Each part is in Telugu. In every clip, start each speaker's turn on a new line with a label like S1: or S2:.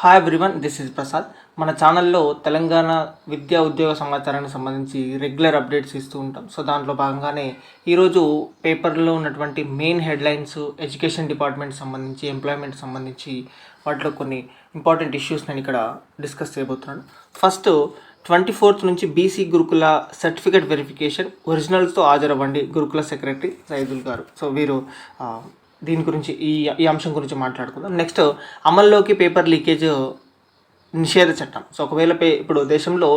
S1: Hi everyone this is Prasad మన ఛానల్లో తెలంగాణ విద్యా ఉద్యోగ సమాచారానికి సంబంధించి రెగ్యులర్ అప్డేట్స్ ఇస్తూ ఉంటాం. సో దాంట్లో భాగంగానే ఈరోజు పేపర్లో ఉన్నటువంటి మెయిన్ హెడ్లైన్స్ ఎడ్యుకేషన్ డిపార్ట్మెంట్ సంబంధించి ఎంప్లాయ్మెంట్ సంబంధించి వాటిలో కొన్ని ఇంపార్టెంట్ ఇష్యూస్ నేను ఇక్కడ డిస్కస్ చేయబోతున్నాను. ఫస్ట్ ట్వంటీ ఫోర్త్ నుంచి బీసీ గురుకుల సర్టిఫికేట్ వెరిఫికేషన్ ఒరిజినల్స్తో హాజరవ్వండి గురుకుల సెక్రటరీ సైదుల్ గారు. సో వీరు దీని గురించి ఈ ఈ అంశం గురించి మాట్లాడుకుందాం. నెక్స్ట్ అమల్లోకి పేపర్ లీకేజ్ నిషేధ చట్టం. సో ఒకవేళ పే ఇప్పుడు దేశంలో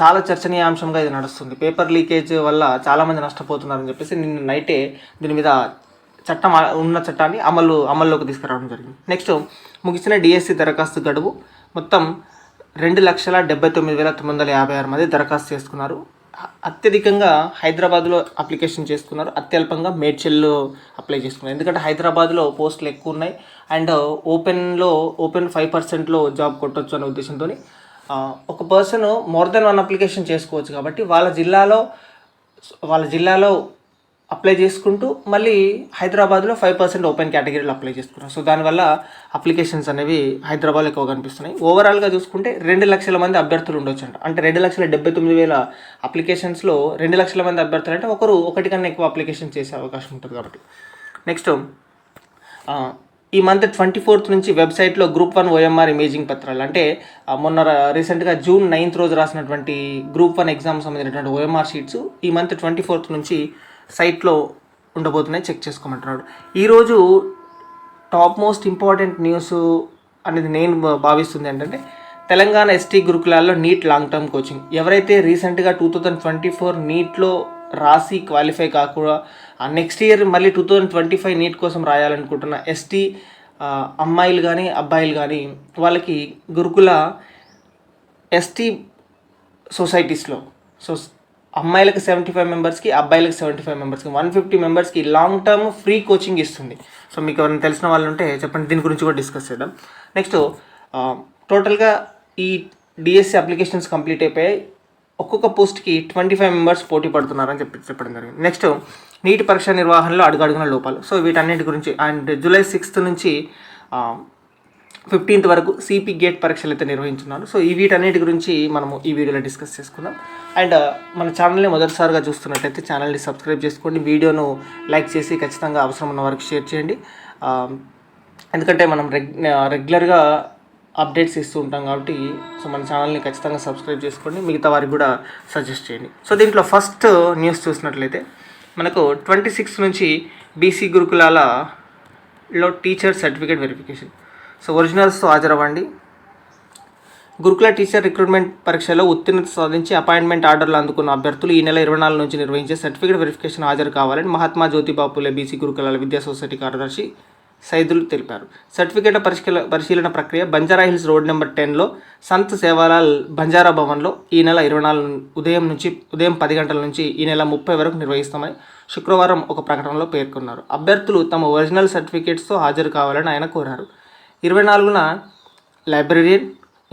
S1: చాలా చర్చనీయాంశంగా ఇది నడుస్తుంది. పేపర్ లీకేజ్ వల్ల చాలామంది నష్టపోతున్నారని చెప్పేసి నిన్న నైటే దీని మీద చట్టం ఉన్న చట్టాన్ని అమలు అమల్లోకి తీసుకురావడం జరిగింది. నెక్స్ట్ ముగిసిన డిఎస్సి దరఖాస్తు గడువు. మొత్తం రెండు లక్షల డెబ్బై తొమ్మిది వేల తొమ్మిది వందల యాభై ఆరు మంది దరఖాస్తు చేసుకున్నారు. అత్యధికంగా హైదరాబాద్లో అప్లికేషన్ చేసుకున్నారు. అత్యల్పంగా మేడ్చల్లో అప్లై చేసుకున్నారు. ఎందుకంటే హైదరాబాద్లో పోస్టులు ఎక్కువ ఉన్నాయి. అండ్ ఓపెన్లో ఓపెన్ ఫైవ్ పర్సెంట్లో జాబ్ కొట్టొచ్చు అనే ఉద్దేశంతో ఒక person more than one application చేసుకోవచ్చు కాబట్టి వాళ్ళ జిల్లాలో వాళ్ళ జిల్లాలో అప్లై చేసుకుంటూ మళ్ళీ హైదరాబాద్లో ఫైవ్ పర్సెంట్ ఓపెన్ కేటగిరీలో అప్లై చేసుకున్నారు. సో దానివల్ల అప్లికేషన్స్ అనేవి హైదరాబాద్లో ఎక్కువ కనిపిస్తున్నాయి. ఓవరాల్గా చూసుకుంటే రెండు లక్షల మంది అభ్యర్థులు ఉండొచ్చు అంట అంటే రెండు లక్షల డెబ్బై తొమ్మిది వేల అప్లికేషన్స్లో రెండు లక్షల మంది అభ్యర్థులు అంటే ఒకరు ఒకటి కన్నా ఎక్కువ అప్లికేషన్ చేసే అవకాశం ఉంటుంది కాబట్టి. నెక్స్ట్ ఈ మంత్ ట్వంటీ ఫోర్త్ నుంచి వెబ్సైట్లో గ్రూప్ వన్ ఓఎంఆర్ ఇమేజింగ్ పత్రాలు. అంటే మొన్న రీసెంట్గా జూన్ నైన్త్ రోజు రాసినటువంటి గ్రూప్ వన్ ఎగ్జామ్ సంబంధించినటువంటి ఓఎంఆర్ షీట్స్ ఈ మంత్ ట్వంటీ ఫోర్త్ నుంచి సైట్లో ఉండబోతున్నాయి. చెక్ చేసుకోమంటున్నాడు. ఈరోజు టాప్ మోస్ట్ ఇంపార్టెంట్ న్యూస్ అనేది నేను భా- భావిస్తుంది ఏంటంటే తెలంగాణ ఎస్టీ గురుకులాల్లో నీట్ లాంగ్ టర్మ్ కోచింగ్. ఎవరైతే రీసెంట్గా టూ థౌజండ్ ట్వంటీ ఫోర్ నీట్లో రాసి క్వాలిఫై కాకుండా నెక్స్ట్ ఇయర్ మళ్ళీ two thousand twenty five NEET కోసం రాయాలనుకుంటున్న ఎస్టీ అమ్మాయిలు కానీ అబ్బాయిలు కానీ వాళ్ళకి గురుకుల ఎస్టీ సొసైటీస్లో సో అమ్మాయిలకు సెవెంటీ ఫైవ్ మెంబర్స్కి అబ్బాయిలకు సెవెంటీ ఫైవ్ మెంబర్స్కి వన్ ఫిఫ్టీ మెంబర్స్కి లాంగ్ టర్మ్ ఫ్రీ కోచింగ్ ఇస్తుంది. సో మీకు ఎవరైనా తెలిసిన వాళ్ళు ఉంటే చెప్పండి దీని గురించి కూడా డిస్కస్ చేద్దాం. నెక్స్ట్ టోటల్గా ఈ డిఎస్సి అప్లికేషన్స్ కంప్లీట్ అయిపోయాయి ఒక్కొక్క పోస్ట్కి ట్వంటీ ఫైవ్ మెంబర్స్ పోటీ పడుతున్నారని చెప్పి చెప్పడం జరిగింది. నెక్స్ట్ నీటి పరీక్ష నిర్వహణలో అడుగడుగున లోపాలు. సో వీటన్నిటి గురించి అండ్ జూలై సిక్స్త్ నుంచి ఫిఫ్టీన్త్ వరకు సిపి గేట్ పరీక్షలు అయితే నిర్వహించున్నారు. సో ఈ వీటన్నిటి గురించి మనము ఈ వీడియోలో డిస్కస్ చేసుకుందాం. అండ్ uh, మన ఛానల్ని మొదటిసారిగా చూస్తున్నట్టయితే ఛానల్ని సబ్స్క్రైబ్ చేసుకోండి. వీడియోను లైక్ చేసి ఖచ్చితంగా అవసరం ఉన్న వరకు షేర్ చేయండి. ఎందుకంటే మనం రెగ్ uh, రెగ్యులర్గా అప్డేట్స్ ఇస్తూ ఉంటాం కాబట్టి సో మన ఛానల్ని ఖచ్చితంగా సబ్స్క్రైబ్ చేసుకోండి. మిగతా వారికి కూడా సజెస్ట్ చేయండి. సో దీంట్లో ఫస్ట్ న్యూస్ చూసినట్లయితే మనకు ట్వంటీ సిక్స్ నుంచి బీసీ గురుకులాలలో టీచర్ సర్టిఫికేట్ వెరిఫికేషన్ సో ఒరిజినల్స్తో హాజరవ్వండి. గురుకుల టీచర్ రిక్రూట్మెంట్ పరీక్షలో ఉత్తీర్ణత సాధించి అపాయింట్మెంట్ ఆర్డర్లు అందుకున్న అభ్యర్థులు ఈ నెల ఇరవై నాలుగు నుంచి నిర్వహించే సర్టిఫికేట్ వెరిఫికేషన్ హాజరు కావాలని మహాత్మా జ్యోతిబా పూలే బీసీ గురుకులాల విద్యా సొసైటీ కార్యదర్శి సైదులు తెలిపారు. సర్టిఫికేట్ పరిశీల పరిశీలన ప్రక్రియ బంజారా హిల్స్ రోడ్ నెంబర్ టెన్లో సంత్ సేవాలాల్ బంజారా భవన్లో ఈ నెల ఇరవై నాలుగు ఉదయం నుంచి ఉదయం పది గంటల నుంచి ఈ నెల ముప్పై వరకు నిర్వహిస్తామని శుక్రవారం ఒక ప్రకటనలో పేర్కొన్నారు. అభ్యర్థులు తమ ఒరిజినల్ సర్టిఫికేట్స్తో హాజరు కావాలని ఆయన కోరారు. ఇరవై నాలుగున librarian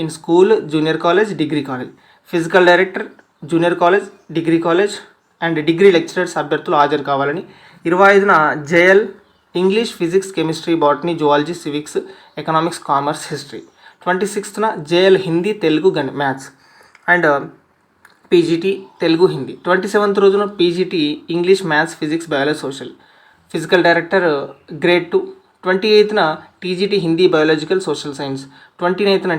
S1: in school junior college degree college. Physical director junior college degree college and degree lecturers అభ్యర్థులు హాజరు కావాలని. ఇరవై ఐదున JL English physics chemistry botany zoology civics economics commerce history. Twenty సిక్స్త్న JL Hindi Telugu గణి maths and PGT Telugu Hindi. Twenty seventh రోజున PGT English maths physics biology social. Physical director grade two. Twenty ఎయిత్న TGT Hindi biological social science twenty నైన్త్న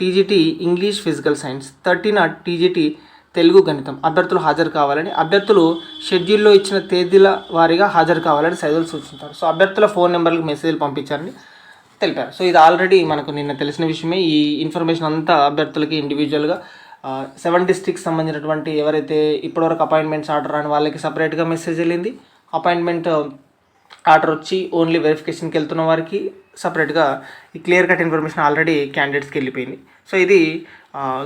S1: TGT English physical science థర్టీన టీజీటీ తెలుగు గణితం అభ్యర్థులు హాజరు కావాలని అభ్యర్థులు షెడ్యూల్లో ఇచ్చిన తేదీల వారీగా హాజరు కావాలని సైదులు సూచించారు సో అభ్యర్థుల ఫోన్ నెంబర్లకు మెసేజ్లు పంపించారని తెలిపారు. సో ఇది ఆల్రెడీ మనకు నిన్న తెలిసిన విషయమే. ఈ ఇన్ఫర్మేషన్ అంతా అభ్యర్థులకి ఇండివిజువల్గా సెవెన్ డిస్ట్రిక్ట్స్ సంబంధించినటువంటి ఎవరైతే ఇప్పటివరకు అపాయింట్మెంట్స్ ఆర్డర్ రాని వాళ్ళకి సపరేట్గా మెసేజ్ వెళ్ళింది. అపాయింట్మెంట్ ఆర్డర్ వచ్చి ఓన్లీ వెరిఫికేషన్కి వెళ్తున్న వారికి సపరేట్గా ఈ క్లియర్ కట్ ఇన్ఫర్మేషన్ ఆల్రెడీ క్యాండిడేట్స్కి వెళ్ళిపోయింది. సో ఇది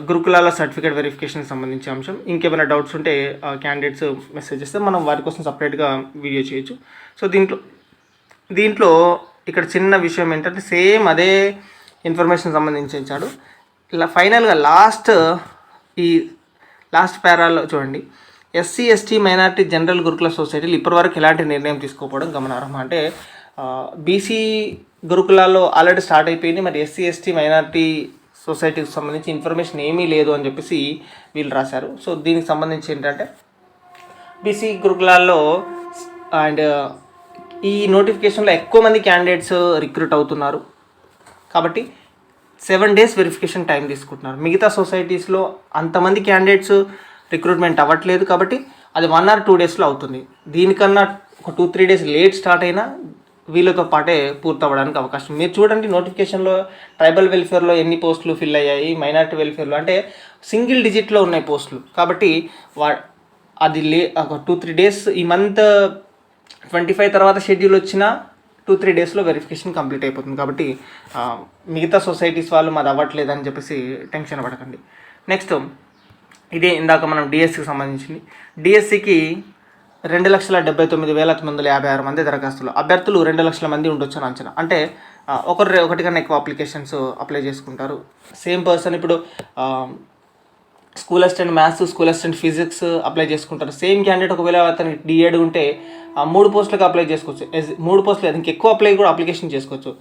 S1: గురుకులాల సర్టిఫికేట్ వెరిఫికేషన్కి సంబంధించిన అంశం. ఇంకేమైనా డౌట్స్ ఉంటే క్యాండిడేట్స్ మెసేజ్ చేస్తే మనం వారి కోసం సపరేట్గా వీడియో చేయొచ్చు. సో దీంట్లో దీంట్లో ఇక్కడ చిన్న విషయం ఏంటంటే సేమ్ అదే ఇన్ఫర్మేషన్ సంబంధించి ఇచ్చాడు ఇలా ఫైనల్గా లాస్ట్ ఈ లాస్ట్ పేరాలో చూడండి. ఎస్సీ ఎస్టీ మైనారిటీ జనరల్ గురుకుల సొసైటీలు ఇప్పటివరకు ఎలాంటి నిర్ణయం తీసుకోకపోవడం గమనార్హం. అంటే బీసీ గురుకులాల్లో ఆల్రెడీ స్టార్ట్ అయిపోయింది. మరి ఎస్సీ ఎస్టీ మైనారిటీ సొసైటీకి సంబంధించి ఇన్ఫర్మేషన్ ఏమీ లేదు అని చెప్పేసి వీళ్ళు రాశారు. సో దీనికి సంబంధించి ఏంటంటే బీసీ గురుకులాల్లో అండ్ ఈ నోటిఫికేషన్లో ఎక్కువ మంది క్యాండిడేట్స్ రిక్రూట్ అవుతున్నారు. కాబట్టి సెవెన్ డేస్ వెరిఫికేషన్ టైం తీసుకుంటున్నారు. మిగతా సొసైటీస్లో అంతమంది క్యాండిడేట్స్ రిక్రూట్మెంట్ అవ్వట్లేదు కాబట్టి అది వన్ ఆర్ టూ డేస్లో అవుతుంది. దీనికన్నా ఒక two three days late start అయినా వీళ్ళతో పాటే పూర్తి అవ్వడానికి అవకాశం. మీరు చూడండి నోటిఫికేషన్లో ట్రైబల్ వెల్ఫేర్లో ఎన్ని పోస్టులు ఫిల్ అయ్యాయి మైనారిటీ వెల్ఫేర్లో అంటే సింగిల్ డిజిట్లో ఉన్నాయి పోస్టులు కాబట్టి వా అది లే ఒక టూ త్రీ డేస్ ఈ మంత్ ట్వంటీ ఫైవ్ తర్వాత షెడ్యూల్ వచ్చినా టూ త్రీ డేస్లో వెరిఫికేషన్ కంప్లీట్ అయిపోతుంది. కాబట్టి మిగతా సొసైటీస్ వాళ్ళు మాది అవ్వట్లేదు అని చెప్పేసి టెన్షన్ పడకండి. నెక్స్ట్ ఇదే ఇందాక మనం డిఎస్సికి సంబంధించింది. డిఎస్సికి రెండు లక్షల డెబ్బై తొమ్మిది వేల తొమ్మిది వందల యాభై ఆరు మంది దరఖాస్తులు. అభ్యర్థులు రెండు లక్షల మంది ఉండొచ్చు అని అంచనా. అంటే ఒకరు ఒకటి కన్నా ఎక్కువ అప్లికేషన్స్ అప్లై చేసుకుంటారు. సేమ్ పర్సన్ ఇప్పుడు school assistant maths school assistant physics apply చేసుకుంటారు. సేమ్ క్యాండిడేట్ ఒకవేళ అతనికి డిఎడ్ ఉంటే ఆ మూడు పోస్టులకు అప్లై చేసుకోవచ్చు. మూడు పోస్టులు అతనికి ఎక్కువ అప్లై కూడా అప్లికేషన్ చేసుకోవచ్చు.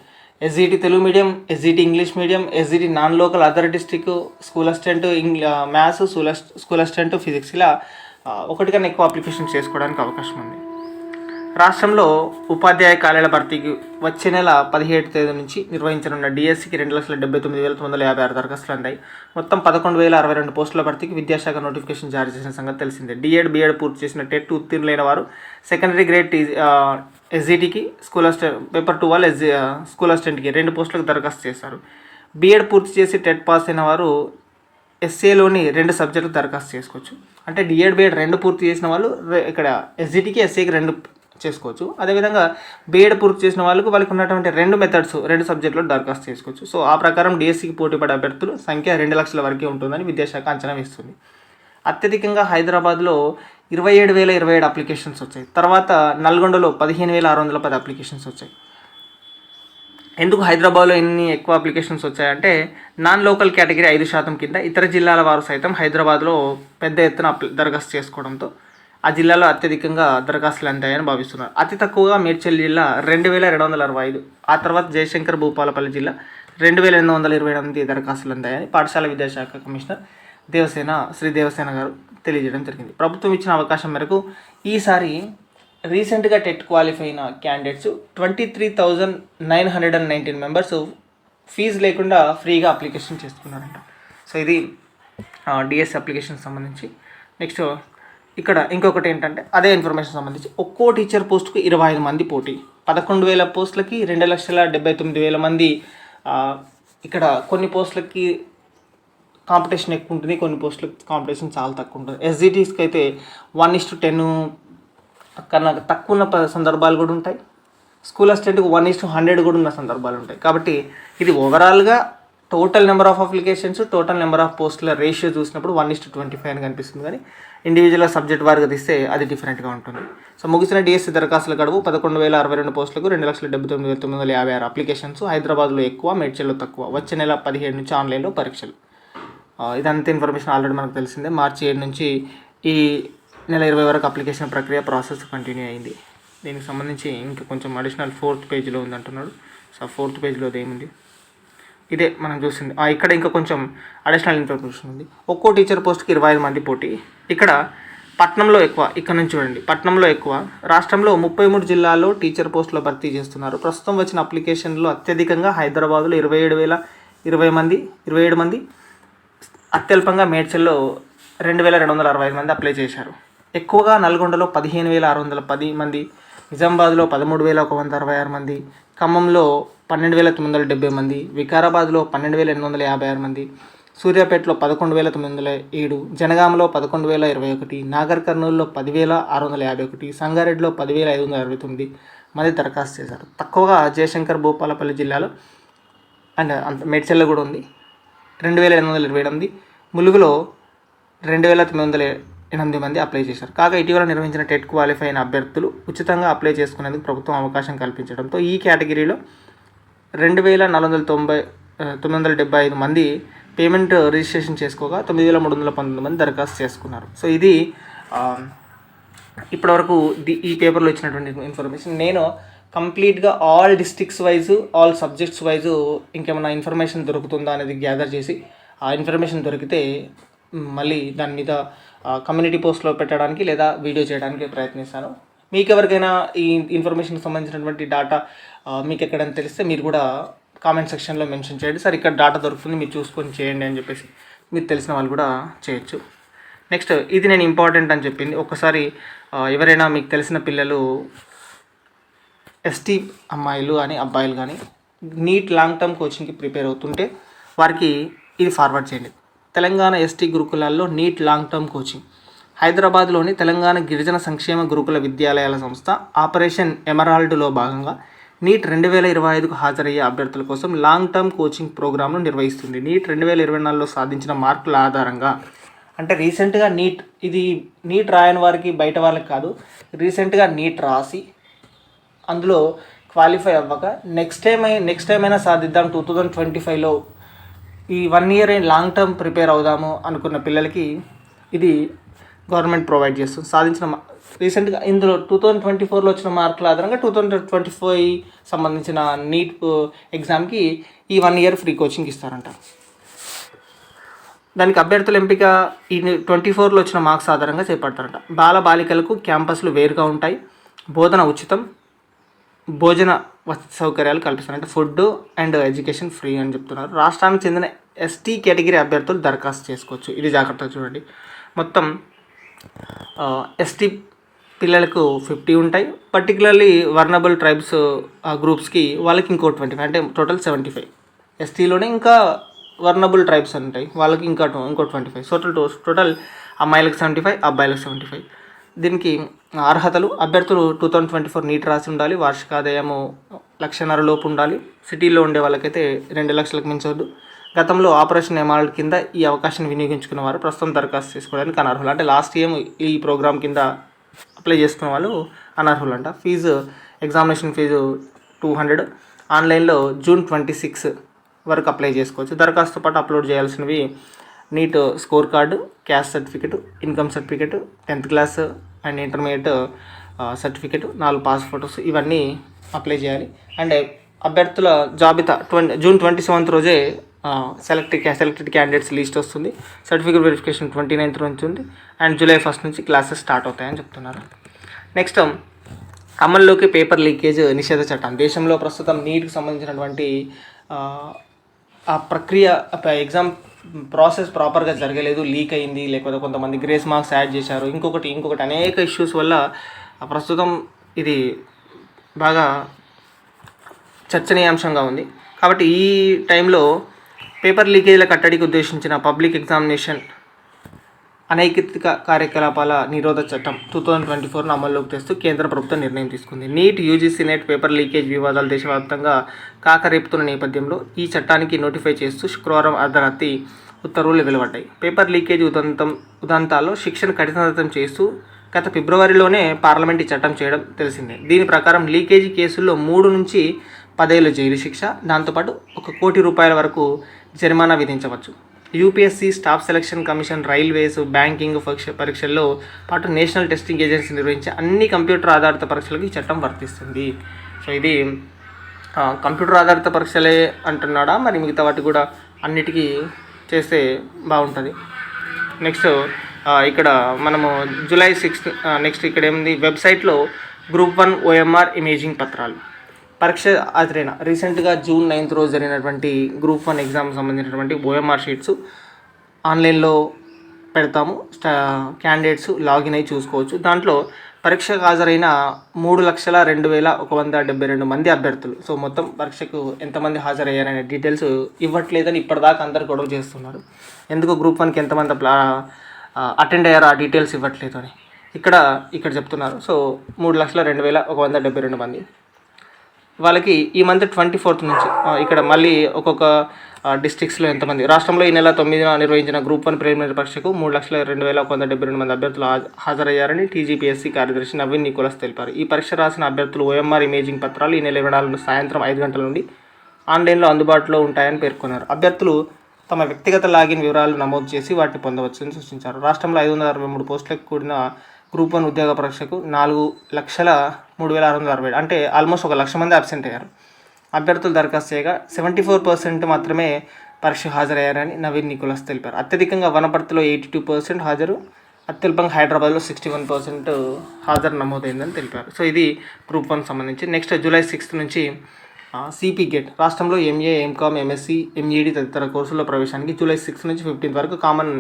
S1: SGT Telugu medium SGT English medium SGT non local other district school assistant ఇంగ్లీ maths school school assistant physics ఇలా uh, ఒకటికన్నా ఒకటి కన్నా ఎక్కువ అప్లికేషన్ చేసుకోవడానికి అవకాశం ఉంది. రాష్ట్రంలో ఉపాధ్యాయ కార్యాలయ భర్తీకి వచ్చే నెల పదిహేడు తేదీ నుంచి నిర్వహించనున్న డిఎస్సికి రెండు లక్షల డెబ్బై తొమ్మిది వేల తొమ్మిది వందల యాభై ఆరు దరఖాస్తులు అందాయి. మొత్తం పదకొండు వేల అరవై రెండు పోస్టుల భర్తీకి విద్యాశాఖ నోటిఫికేషన్ జారీ చేసిన సంగతి తెలిసిందే. డిఎడ్ బిఎడ్ పూర్తి చేసిన టెట్ ఉత్తీర్ణులైన వారు సెకండరీ గ్రేడ్ టీ ఎస్జిటికి స్కూల్ అసిస్టెంట్ పేపర్ టూ వాళ్ళు ఎస్జి స్కూల్ అసిస్టెంట్కి రెండు పోస్టులకు దరఖాస్తు చేశారు. బీఎడ్ పూర్తి చేసి టెట్ పాస్ అయిన వారు ఎస్ఏలోని రెండు సబ్జెక్టులు దరఖాస్తు చేసుకోవచ్చు. అంటే డిఎడ్ బిఎడ్ రెండు పూర్తి చేసిన వాళ్ళు ఇక్కడ ఎస్జిటికి ఎస్ఏకి రెండు చేసుకోవచ్చు. అదేవిధంగా బీఎడ్ పూర్తి చేసిన వాళ్ళకు వాళ్ళకి ఉన్నటువంటి రెండు మెథడ్స్ రెండు సబ్జెక్టులో దరఖాస్తు చేసుకోవచ్చు. సో ఆ ప్రకారం డిఎస్సికి పోటీ పడే అభ్యర్థులు సంఖ్య రెండు లక్షల వరకే ఉంటుందని విద్యాశాఖ అంచనా వేస్తుంది. అత్యధికంగా హైదరాబాద్లో ఇరవై ఏడు వేల ఇరవై ఏడు అప్లికేషన్స్ వచ్చాయి. తర్వాత నల్గొండలో పదిహేను వేల ఆరు వందల పది అప్లికేషన్స్ వచ్చాయి. ఎందుకు హైదరాబాద్లో ఎన్ని ఎక్కువ అప్లికేషన్స్ వచ్చాయంటే నాన్ లోకల్ కేటగిరీ ఐదు శాతం కింద ఇతర జిల్లాల వారు సైతం హైదరాబాద్లో పెద్ద ఎత్తున అప్లి దరఖాస్తు చేసుకోవడంతో ఆ జిల్లాలో అత్యధికంగా దరఖాస్తులు అందాయని భావిస్తున్నారు. అతి తక్కువగా మేడ్చల్ జిల్లా రెండు వేల రెండు వందల అరవై ఐదు ఆ తర్వాత జయశంకర్ భూపాలపల్లి జిల్లా రెండు వేల ఎనిమిది వందల ఇరవై ఎనిమిది దరఖాస్తులు అందాయని పాఠశాల విద్యాశాఖ కమిషనర్ దేవసేన శ్రీ దేవసేన గారు తెలియజేయడం జరిగింది. ప్రభుత్వం ఇచ్చిన అవకాశం మేరకు ఈసారి రీసెంట్గా టెట్ క్వాలిఫై అయిన candidates twenty three thousand nine hundred and nineteen members fees లేకుండా ఫ్రీగా అప్లికేషన్ చేసుకున్నారంట సో ఇది డిఎస్ అప్లికేషన్ సంబంధించి. నెక్స్ట్ ఇక్కడ ఇంకొకటి ఏంటంటే అదే ఇన్ఫర్మేషన్ సంబంధించి ఒక్కో టీచర్ పోస్ట్కు ఇరవై ఐదు మంది పోటీ. పదకొండు వేల పోస్టులకి రెండు లక్షల డెబ్బై తొమ్మిది వేల మంది ఇక్కడ కొన్ని పోస్టులకి కాంపిటీషన్ ఎక్కువ ఉంటుంది కొన్ని పోస్టులకు కాంపిటీషన్ చాలా తక్కువ ఉంటుంది ఎస్జిటీస్కి అయితే వన్ ఇస్ టు టెన్ కన్నా తక్కువ ఉన్న ప- సందర్భాలు కూడా ఉంటాయి. స్కూల్ అసిస్టెంట్కి వన్ ఇస్ టు హండ్రెడ్ కూడా ఉన్న సందర్భాలు ఉంటాయి. కాబట్టి ఇది ఓవరాల్గా total number of applications total number of పోస్టుల రేషియో చూసినప్పుడు one is to twenty five అని కనిపిస్తుంది. కానీ ఇండివిజువల్ సబ్జెక్ట్ వారిగా తీస్తే అది డిఫరెంట్గా ఉంటుంది. సో ముగిసిన డిఎస్సి దరఖాస్తుల గడువు పదకొండు వేల అరవై రెండు పోస్టులకు రెండు లక్షల డెబ్బై తొమ్మిది వేల తొమ్మిది వందల యాభై ఆరు అప్లికేషన్స్ హైదరాబాద్లో ఎక్కువ మేడ్చల్లో తక్కువ వచ్చే నెల పదిహేడు నుంచి ఆన్లైన్లో పరీక్షలు. ఇదంతా ఇన్ఫర్మేషన్ ఆల్రెడీ మనకు తెలిసిందే. మార్చి ఏడు నుంచి ఈ నెల ఇరవై వరకు అప్లికేషన్ ప్రక్రియ ప్రాసెస్ కంటిన్యూ అయింది. దీనికి సంబంధించి ఇంకా కొంచెం అడిషనల్ ఫోర్త్ పేజ్లో ఉంది అంటున్నాడు సో ఆ ఫోర్త్ పేజ్లో ఏముంది? ఇదే మనం చూసింది. ఇక్కడ ఇంకా కొంచెం అడిషనల్ ఇన్ఫర్మేషన్ ఉంది. ఒక్కో టీచర్ పోస్ట్కి ఇరవై ఐదు మంది పోటీ. ఇక్కడ పట్నంలో ఎక్కువ ఇక్కడ నుంచి చూడండి. పట్నంలో ఎక్కువ రాష్ట్రంలో ముప్పై మూడు జిల్లాల్లో టీచర్ పోస్టులో భర్తీ చేస్తున్నారు. ప్రస్తుతం వచ్చిన అప్లికేషన్లో అత్యధికంగా హైదరాబాద్లో ఇరవై ఏడు వేల ఇరవై మంది ఇరవై ఏడు మంది అత్యల్పంగా మేడ్చల్లో రెండు వేల రెండు వందల అరవై ఐదు మంది అప్లై చేశారు. ఎక్కువగా నల్గొండలో పదిహేను వేల ఆరు వందల పది మంది నిజామాబాద్లో పదమూడు వేల ఒక వంద అరవై ఆరు మంది ఖమ్మంలో పన్నెండు వేల తొమ్మిది వందల డెబ్బై మంది వికారాబాద్లో పన్నెండు వేల ఎనిమిది వందల యాభై ఆరు మంది సూర్యాపేటలో పదకొండు వేల తొమ్మిది వందల ఏడు జనగామలో పదకొండు వేల ఇరవై ఒకటి నాగర్ కర్నూలులో పదివేల ఆరు వందల యాభై ఒకటి సంగారెడ్డిలో పదివేల ఐదు వందల అరవై తొమ్మిది మంది దరఖాస్తు చేశారు. తక్కువగా జయశంకర్ భూపాలపల్లి జిల్లాలో అండ్ అంత మేడ్చల్లో కూడా ఉంది. రెండు వేల ఎనిమిది వందల ఇరవై ఎనిమిది ములుగులో రెండు వేల తొమ్మిది వందల ఎనిమిది మంది అప్లై చేశారు. కాగా ఇటీవల నిర్వహించిన టెట్ క్వాలిఫై అయిన అభ్యర్థులు ఉచితంగా అప్లై చేసుకునేందుకు ప్రభుత్వం అవకాశం కల్పించడంతో ఈ కేటగిరీలో రెండు వేల నాలుగు వందల తొంభై తొమ్మిది వందల డెబ్బై ఐదు మంది పేమెంట్ రిజిస్ట్రేషన్ చేసుకోగా తొమ్మిది వేల మూడు వందల పంతొమ్మిది మంది దరఖాస్తు చేసుకున్నారు. సో ఇది ఇప్పటివరకు ఈ పేపర్లో ఇచ్చినటువంటి ఇన్ఫర్మేషన్. నేను కంప్లీట్గా all districts wise all subjects wise ఇంకేమైనా ఇన్ఫర్మేషన్ దొరుకుతుందా అనేది గ్యాదర్ చేసి ఆ ఇన్ఫర్మేషన్ దొరికితే మళ్ళీ దాని మీద కమ్యూనిటీ పోస్ట్లో పెట్టడానికి లేదా వీడియో చేయడానికి ప్రయత్నిస్తాను. మీకు ఎవరికైనా ఈ ఇన్ఫర్మేషన్కి సంబంధించినటువంటి డాటా మీకు ఎక్కడైనా తెలిస్తే మీరు కూడా కామెంట్ సెక్షన్లో మెన్షన్ చేయండి. సార్ ఇక్కడ డాటా దొరుకుతుంది మీరు చూసుకొని చేయండి అని చెప్పేసి మీకు తెలిసిన వాళ్ళు కూడా చేయొచ్చు. నెక్స్ట్ ఇది నేను ఇంపార్టెంట్ అని చెప్పింది. ఒక్కసారి ఎవరైనా మీకు తెలిసిన పిల్లలు ఎస్టీ అమ్మాయిలు కానీ అబ్బాయిలు కానీ నీట్ లాంగ్ టర్మ్ కోచింగ్కి ప్రిపేర్ అవుతుంటే వారికి ఇది ఫార్వర్డ్ చేయండి. తెలంగాణ ఎస్టీ గురుకులాల్లో నీట్ లాంగ్ టర్మ్ కోచింగ్ హైదరాబాద్లోని తెలంగాణ గిరిజన సంక్షేమ గురుకుల విద్యాలయాల సంస్థ ఆపరేషన్ ఎమరాల్డ్లో భాగంగా నీట్ రెండు వేల ఇరవై ఐదుకు హాజరయ్యే అభ్యర్థుల కోసం లాంగ్ టర్మ్ కోచింగ్ ప్రోగ్రామ్ను నిర్వహిస్తుంది. నీట్ రెండు వేల ఇరవై నాలుగులో సాధించిన మార్కుల ఆధారంగా అంటే రీసెంట్గా నీట్ ఇది నీట్ రాయని వారికి బయట వాళ్ళకి కాదు రీసెంట్గా నీట్ రాసి అందులో క్వాలిఫై అవ్వక నెక్స్ట్ టైం నెక్స్ట్ టైం అయినా సాధిద్దాం టూ థౌజండ్ ట్వంటీ ఫైవ్లో ఈ one year long term prepare అవుదాము అనుకున్న పిల్లలకి ఇది గవర్నమెంట్ ప్రొవైడ్ చేస్తుంది. సాధించిన రీసెంట్గా ఇందులో టూ థౌజండ్ ట్వంటీ ఫోర్లో వచ్చిన మార్కుల ఆధారంగా టూ థౌజండ్ ట్వంటీ ఫైవ్ సంబంధించిన నీట్ ఎగ్జామ్కి uh, ఈ వన్ ఇయర్ ఫ్రీ కోచింగ్ ఇస్తారంట. దానికి అభ్యర్థుల ఎంపిక ఈ ట్వంటీ ఫోర్లో వచ్చిన మార్క్స్ ఆధారంగా చేపడతారంట. బాల బాలికలకు క్యాంపస్లు వేరుగా ఉంటాయి. బోధన ఉచితం. భోజన వసతి సౌకర్యాలు కల్పిస్తారు అంటే ఫుడ్ అండ్ ఎడ్యుకేషన్ ఫ్రీ అని చెప్తున్నారు. రాష్ట్రానికి చెందిన ఎస్టీ కేటగిరీ అభ్యర్థులు దరఖాస్తు చేసుకోవచ్చు. ఇది జాగ్రత్తగా చూడండి. మొత్తం ఎస్టీ పిల్లలకు ఫిఫ్టీ ఉంటాయి. పర్టికులర్లీ వర్నబుల్ ట్రైబ్స్ గ్రూప్స్కి వాళ్ళకి ఇంకో ట్వంటీ ఫైవ్. అంటే టోటల్ సెవెంటీ ఫైవ్. ఎస్టీలోనే ఇంకా వర్నబుల్ ట్రైబ్స్ ఉంటాయి. వాళ్ళకి ఇంకా టో- ఇంకో ట్వంటీ ఫైవ్. టోటల్ టోటల్ అమ్మాయిలకు సెవెంటీ ఫైవ్ అబ్బాయిలకు సెవెంటీ ఫైవ్. దీనికి అర్హతలు అభ్యర్థులు two thousand twenty four NEET రాసి ఉండాలి వార్షిక ఆదాయము లక్షన్నర లోపు ఉండాలి. సిటీలో ఉండే వాళ్ళకైతే రెండు లక్షలకు మించవద్దు గతంలో ఆపరేషన్ ఎమాల్డ్ కింద ఈ అవకాశాన్ని వినియోగించుకున్న వారు ప్రస్తుతం దరఖాస్తు చేసుకోవడానికి అనర్హులు. అంటే లాస్ట్ ఇయర్ ఈ ప్రోగ్రామ్ కింద అప్లై చేసుకున్న వాళ్ళు అనర్హులు అంట. Fee examination fee two hundred ఆన్లైన్లో జూన్ ట్వంటీ సిక్స్ వరకు అప్లై చేసుకోవచ్చు. దరఖాస్తుతో పాటు అప్లోడ్ చేయాల్సినవి NEET score card caste certificate income certificate tenth class and intermediate certificate నాలుగు పాస్ ఫొటోస్ ఇవన్నీ అప్లై చేయాలి. అండ్ అభ్యర్థుల జాబితా ట్వంటీ జూన్ ట్వంటీ సెవెంత్ రోజే సెలెక్ట్ సెలెక్టెడ్ క్యాండిడేట్స్ లిస్ట్ వస్తుంది. సర్టిఫికేట్ వెరిఫికేషన్ ట్వంటీ నైన్త్ నుంచి ఉంది. అండ్ జూలై ఫస్ట్ నుంచి క్లాసెస్ స్టార్ట్ అవుతాయని చెప్తున్నారు. నెక్స్ట్ అమల్లోకి పేపర్ లీకేజ్ నిషేధ చట్టం. దేశంలో ప్రస్తుతం నీట్కి సంబంధించినటువంటి ఆ ప్రక్రియ ఎగ్జామ్ ప్రాసెస్ ప్రాపర్గా జరగలేదు లీక్ అయింది లేకపోతే కొంతమంది గ్రేస్ మార్క్స్ యాడ్ చేశారు. ఇంకొకటి ఇంకొకటి అనేక ఇష్యూస్ వల్ల ప్రస్తుతం ఇది బాగా చర్చనీయాంశంగా ఉంది. కాబట్టి ఈ టైంలో పేపర్ లీకేజీల కట్టడికి ఉద్దేశించిన పబ్లిక్ ఎగ్జామినేషన్ అనైతిక కార్యకలాపాల నిరోధ చట్టం టూ థౌజండ్ ట్వంటీ ఫోర్ను అమల్లోకి తెస్తూ కేంద్ర ప్రభుత్వం నిర్ణయం తీసుకుంది. NEET UGC NET paper leakage వివాదాలు దేశవ్యాప్తంగా కాకరేపుతున్న నేపథ్యంలో ఈ చట్టానికి నోటిఫై చేస్తూ శుక్రవారం అర్ధరాత్రి ఉత్తర్వులు వెలువడ్డాయి. పేపర్ లీకేజ్ ఉదంతం ఉదంతాల్లో శిక్షణ కఠినతరం చేస్తూ గత ఫిబ్రవరిలోనే పార్లమెంట్ ఈ చట్టం చేయడం తెలిసిందే. దీని ప్రకారం లీకేజీ కేసుల్లో మూడు నుంచి పదేళ్ళు జైలు శిక్ష దాంతోపాటు ఒక కోటి రూపాయల వరకు జరిమానా విధించవచ్చు. UPSC staff selection commission railways banking పరీక్ష పరీక్షల్లో పాటు నేషనల్ టెస్టింగ్ ఏజెన్సీ నిర్వహించే అన్ని కంప్యూటర్ ఆధారిత పరీక్షలకు ఈ చట్టం వర్తిస్తుంది. సో ఇది కంప్యూటర్ ఆధారిత పరీక్షలే అంటున్నాడా? మరి మిగతా వాటి కూడా అన్నిటికీ చేస్తే బాగుంటుంది. నెక్స్ట్ ఇక్కడ మనము జూలై సిక్స్త్ నెక్స్ట్ ఇక్కడ ఏముంది? వెబ్సైట్లో గ్రూప్ వన్ ఓఎంఆర్ ఇమేజింగ్ పత్రాలు. పరీక్ష హాజరైన రీసెంట్గా జూన్ నైన్త్ రోజు జరిగినటువంటి గ్రూప్ వన్ ఎగ్జామ్ సంబంధించినటువంటి ఓఎంఆర్ షీట్స్ ఆన్లైన్లో పెడతాము. స్టా క్యాండిడేట్స్ లాగిన్ అయ్యి చూసుకోవచ్చు. దాంట్లో పరీక్షకు హాజరైన మూడు లక్షల రెండు వేల ఒక వంద డెబ్బై రెండు మంది అభ్యర్థులు. సో మొత్తం పరీక్షకు ఎంతమంది హాజరయ్యారనే డీటెయిల్స్ ఇవ్వట్లేదని ఇప్పటిదాకా అందరు గొడవ చేస్తున్నారు. ఎందుకు గ్రూప్ వన్కి ఎంతమంది ప్లా అటెండ్ అయ్యారో ఆ డీటెయిల్స్ ఇవ్వట్లేదు అని. ఇక్కడ ఇక్కడ చెప్తున్నారు. సో మూడు లక్షల రెండు వేల ఒక వంద డెబ్బై రెండు మంది. వాళ్ళకి ఈ మంత్ ట్వంటీ ఫోర్త్ నుంచి ఇక్కడ మళ్ళీ ఒక్కొక్క డిస్ట్రిక్ట్స్లో ఎంతమంది. రాష్ట్రంలో ఈ నెల తొమ్మిదిన నిర్వహించిన గ్రూప్ వన్ ప్రిలిమినరీ పరీక్షకు మూడు లక్షల రెండు వేల ఒక వంద డెబ్బై రెండు మంది అభ్యర్థులు హాజరయ్యారని టీజీపీఎస్సీ కార్యదర్శి నవీన్ నికోలస్ తెలిపారు. ఈ పరీక్ష రాసిన అభ్యర్థులు ఓఎంఆర్ ఇమేజింగ్ పత్రాలు ఈ నెల ఇరవై నాలుగు సాయంత్రం ఐదు గంటల నుండి ఆన్లైన్లో అందుబాటులో ఉంటాయని పేర్కొన్నారు. అభ్యర్థులు తమ వ్యక్తిగత లాగిన్ వివరాలు నమోదు చేసి వాటిని పొందవచ్చని సూచించారు. రాష్ట్రంలో ఐదు వందల అరవై మూడు పోస్టులకు కూడిన గ్రూప్ వన్ ఉద్యోగ పరీక్షకు నాలుగు లక్షల మూడు వేల ఆరు వందల అరవై అంటే ఆల్మోస్ట్ ఒక లక్ష మంది అబ్సెంట్ అయ్యారు. అభ్యర్థులు దరఖాస్తు చేయగా సెవెంటీ ఫోర్ పర్సెంట్ మాత్రమే పరీక్ష హాజరయ్యారని నవీన్ నికోలస్ తెలిపారు. అత్యధికంగా వనపర్తిలో ఎయిటీ టూ పర్సెంట్ హాజరు. అత్యల్పంగా హైదరాబాద్లో సిక్స్టీ వన్ పర్సెంట్ హాజరు నమోదైందని తెలిపారు. సో ఇది గ్రూప్ వన్ సంబంధించి. నెక్స్ట్ జూలై సిక్స్త్ నుంచి సిపి గేట్ రాష్ట్రంలో ఎంఏ ఎంకామ్ ఎంఎస్సి ఎంఈడి తదితర కోర్సుల్లో ప్రవేశానికి జూలై సిక్స్త్ నుంచి ఫిఫ్టీన్త్ వరకు కామన్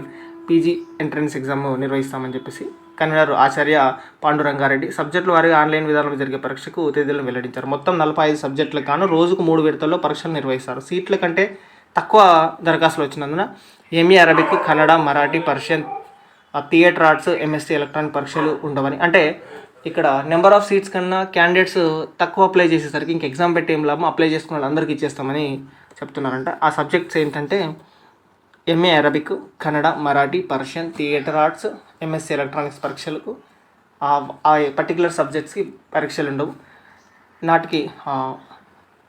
S1: పీజీ ఎంట్రన్స్ ఎగ్జామ్ నిర్వహిస్తామని చెప్పేసి కన్వీనర్ ఆచార్య పాండురంగారెడ్డి సబ్జెక్టుల వారిగా ఆన్లైన్ విధానంలో జరిగే పరీక్షకు తేదీలను వెల్లడించారు. మొత్తం నలభై ఐదు సబ్జెక్టులకు కాను రోజుకు మూడు విడతల్లో పరీక్షలు నిర్వహిస్తారు. సీట్ల కంటే తక్కువ దరఖాస్తులు వచ్చినందున ME Arabic Kannada Marathi Persian theatre arts MSc electronic పరీక్షలు ఉండవని. అంటే ఇక్కడ నెంబర్ ఆఫ్ సీట్స్ కన్నా క్యాండిడేట్స్ తక్కువ అప్లై చేసేసరికి ఇంక ఎగ్జామ్ పెట్టే ఏం లాభం? అప్లై చేసుకున్న వాళ్ళందరికీ ఇచ్చేస్తామని చెప్తున్నారంట. ఆ సబ్జెక్ట్స్ ఏంటంటే MA Arabic Kannada Marathi Persian theatre arts MSc electronics పరీక్షలకు ఆ- పర్టికులర్ సబ్జెక్ట్స్కి పరీక్షలు ఉండవు. నాటికి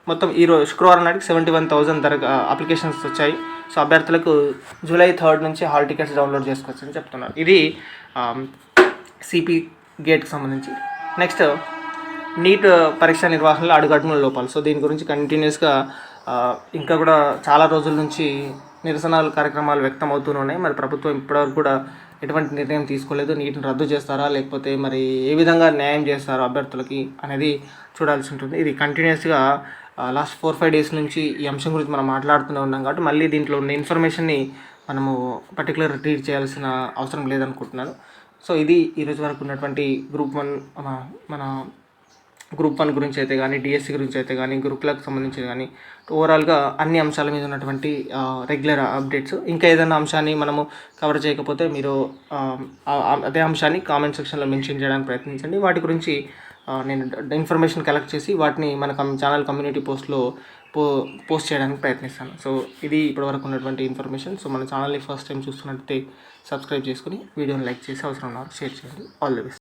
S1: మొత్తం ఈరోజు శుక్రవారం నాటికి సెవెంటీ వన్ థౌజండ్ ధర అప్లికేషన్స్ వచ్చాయి. సో అభ్యర్థులకు జూలై థర్డ్ నుంచి హాల్ టికెట్స్ డౌన్లోడ్ చేసుకోవచ్చు అని చెప్తున్నారు. ఇది సిపి గేట్కి సంబంధించి. నెక్స్ట్ నీట్ పరీక్ష నిర్వహణలో అడుగడుగుల లోపాలు. సో దీని గురించి కంటిన్యూస్గా ఇంకా కూడా చాలా రోజుల నుంచి నిరసనల కార్యక్రమాలు వ్యక్తం అవుతూనే ఉన్నాయి. మరి ప్రభుత్వం ఇప్పటివరకు కూడా ఎటువంటి నిర్ణయం తీసుకోలేదు. నీటిని రద్దు చేస్తారా? లేకపోతే మరి ఏ విధంగా న్యాయం చేస్తారో అభ్యర్థులకి అనేది చూడాల్సి ఉంటుంది. ఇది కంటిన్యూస్గా లాస్ట్ ఫోర్ ఫైవ్ డేస్ నుంచి ఈ అంశం గురించి మనం మాట్లాడుతూనే ఉన్నాం కాబట్టి మళ్ళీ దీంట్లో ఉన్న ఇన్ఫర్మేషన్ని మనము పర్టికులర్ రీడ్ చేయాల్సిన అవసరం లేదనుకుంటున్నాను. సో ఇది ఈరోజు వరకు ఉన్నటువంటి గ్రూప్ వన్ మన గ్రూప్ వన్ గురించి అయితే కానీ డిఎస్సి గురించి అయితే కానీ గ్రూప్లకు సంబంధించి కానీ ఓవరాల్గా అన్ని అంశాల మీద ఉన్నటువంటి రెగ్యులర్ అప్డేట్స్ ఇంకా ఏదైనా అంశాన్ని మనము కవర్ చేయకపోతే మీరు అదే అంశాన్ని కామెంట్ సెక్షన్లో మెన్షన్ చేయడానికి ప్రయత్నించండి. వాటి గురించి నేను ఇన్ఫర్మేషన్ కలెక్ట్ చేసి వాటిని మన ఛానల్ కమ్యూనిటీ పోస్ట్లో పో పోస్ట్ చేయడానికి ప్రయత్నిస్తాను. సో ఇది ఇప్పటివరకు ఉన్నటువంటి ఇన్ఫర్మేషన్ సో మన ఛానల్ని ఫస్ట్ టైం చూస్తున్నట్టయితే సబ్స్క్రైబ్ చేసుకుని వీడియోని లైక్ చేసి అవసరం ఉన్నారు షేర్ చేయండి. All the best